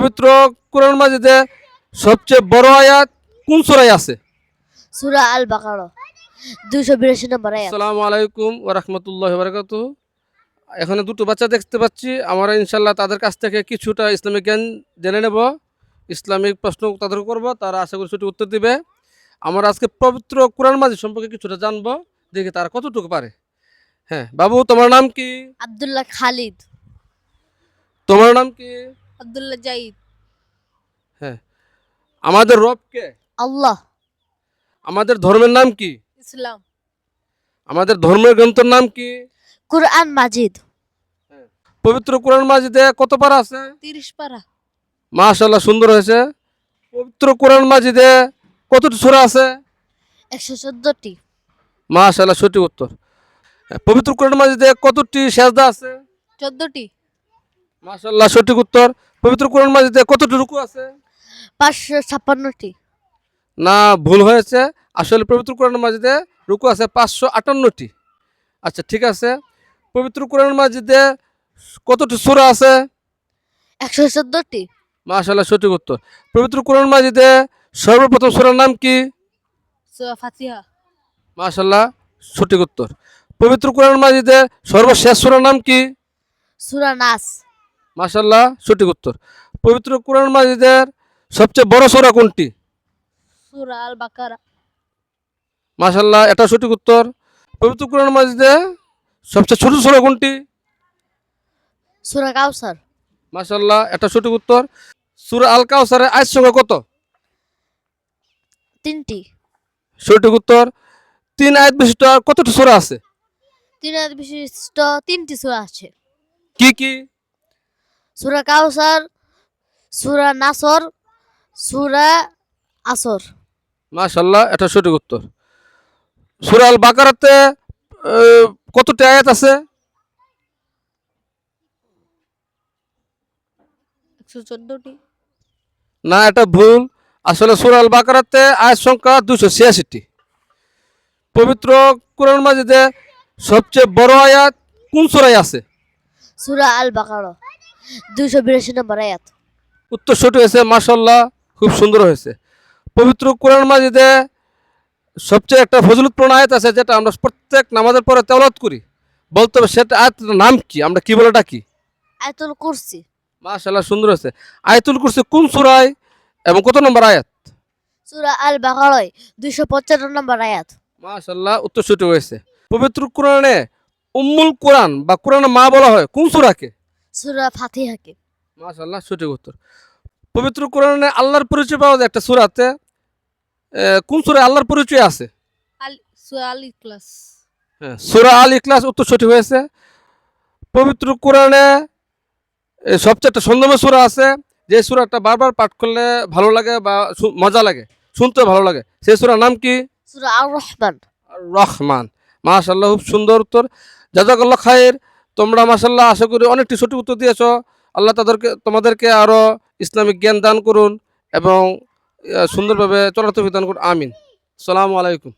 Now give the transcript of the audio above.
পবিত্র কোরআন মাজিদে সবচেয়ে বড় আয়াত কোন সূরায় আছে? সুরা আল বাকারা দুইশো বিরাশি নম্বর আয়াত। আসসালামু আলাইকুম ওয়া রাহমাতুল্লাহি ওয়া বারাকাতুহু। এখানে দুটো বাচ্চা দেখতে পাচ্ছি। আমরা ইনশাল্লাহ তাদের কাছ থেকে কিছুটা ইসলামিক জ্ঞান জেনে নেব। ইসলামিক প্রশ্ন তাদের করব তারা আশা করি সেটি উত্তর দিবে। আমরা আজকে পবিত্র কোরআন মাজিদ সম্পর্কে কিছুটা জানব দেখি তারা কতটুকু পারে। হ্যাঁ বাবু তোমার নাম কি? আব্দুল্লাহ খালিদ। তোমার নাম কি? আব্দুল্লাহ জাইদ। হ্যাঁ। আমাদের রব কে? আল্লাহ। আমাদের ধর্মের নাম কি? ইসলাম। আমাদের ধর্মের গ্রন্থের নাম কি? কুরআন মাজিদ। পবিত্র কোরআন মাজিদে কত পারা আছে? তিরিশ পারা। মাশাল্লাহ সুন্দর হয়েছে। পবিত্র কোরআন মাজিদে কতটি সূরা আছে? একশো চোদ্দটি। মাশাল্লাহ সঠিক উত্তর। হ্যাঁ, পবিত্র কোরআন মাজিদে কতটি সেজদা আছে? চোদ্দটি। মাশাল্লাহ সঠিক উত্তর। পবিত্র কোরআন মাজিদে কতটি রুকু আছে? পাঁচশো ছাপ্পান্নটি। না ভুল হয়েছে। আসলে পবিত্র কোরআন মাজিদে রুকু আছে পাঁচশো আটান্নটি। আচ্ছা ঠিক আছে। পবিত্র কোরআন মাজিদে কতটি সূরা আছে? একশো চোদ্দটি। মাশাল্লাহ সঠিক উত্তর। পবিত্র কোরআন মাজিদে সর্বপ্রথম সূরার নাম কি? সুরা ফাতিহা। মাশাল্লাহ সঠিক উত্তর। পবিত্র কোরআন মাজিদে সর্বশেষ সূরার নাম কি? সুরা নাস। মাশাল্লাহ সঠিক উত্তর। পবিত্র কোরআন মাজিদের সবচেয়ে বড় সূরা কোনটি? সুরা আল বাকারা মাশাল্লাহ এটা সঠিক উত্তর। পবিত্র কোরআন মাজিদে সবচেয়ে ছোট সূরা কোনটি? সুরা কাউসার মাশাল্লাহ এটা সঠিক উত্তর। সূরা আল কাউসারের আয়াত সংখ্যা কত? তিনটি। সঠিক উত্তর। তিন আয়াত বিশিষ্ট কতটি সূরা আছে? তিন আয়াত বিশিষ্ট তিনটি সুরা আছে। কি কি? সুরা কাউসার সুরা নাসর সুরা আসর। মাশাল্লাহ এটা সঠিক উত্তর। সূরা আল বাকারাতে কতটি আয়াত আছে? না এটা ভুল। আসলে সুরাল আল বাকারাতে আয়াত সংখ্যা দুশো ছিয়াশিটি। পবিত্র কোরআন মাজিদে সবচেয়ে বড় আয়াত কোন সূরায় আছে? সুরা আল বাকারা দুইশো বিরাশি নম্বর আয়াত। উত্তর সঠিক হয়েছে মাশাল্লাহ খুব সুন্দর হয়েছে। পবিত্র কোরআন মাজিদে সবচেয়ে একটা ফজলতপূর্ণ আয়াত আছে যেটা আমরা প্রত্যেক নামাজের পরে তেলাওয়াত করি। বলতে হবে সেটা আয়াতের নাম কি? আমরা কি বলে ডাকি আয়াতুল কুরসি। মাশাল্লাহ সুন্দর হয়েছে। আয়াতুল কুরসি কোন সূরায় এবং কত নম্বর আয়াত? সুরা আল বাকারায় দুইশো পঞ্চান্ন নম্বর আয়াত। মাশাল্লাহ উত্তর সঠিক হয়েছে। পবিত্র কোরআনে উম্মুল কোরআন বা কোরআনের মা বলা হয় কোন সূরাকে? সুরা ফাতিহাকে। মাশাল্লাহ সঠিক উত্তর। পবিত্র কোরআনে আল্লাহর পরিচয় পাওয়া যায় একটা সূরাতে। কোন সূরায় আল্লাহর পরিচয় আছে? আল সুরা আল ইখলাস। হ্যাঁ সূরা আল ইখলাস উত্তর সঠিক হয়েছে। পবিত্র কোরআনে সবচেয়ে একটা সুন্দর সূরা আছে। যে সূরাটা বারবার পাঠ করলে ভালো লাগে বা মজা লাগে শুনতে ভালো লাগে সেই সুরার নাম কি? সুরা আর রহমান। রহমান। মাশাল্লাহ খুব সুন্দর উত্তর। জাজাকাল্লাহ খায়ের তোমরা মাসাল্লাহ আশা করি অনেকটি সঠিক উত্তর দিয়েছ। আল্লাহ তাদেরকে, তোমাদেরকে আরও ইসলামিক জ্ঞান দান করুন এবং সুন্দরভাবে তৌফিক দান করুন। আমিন। সালামু আলাইকুম।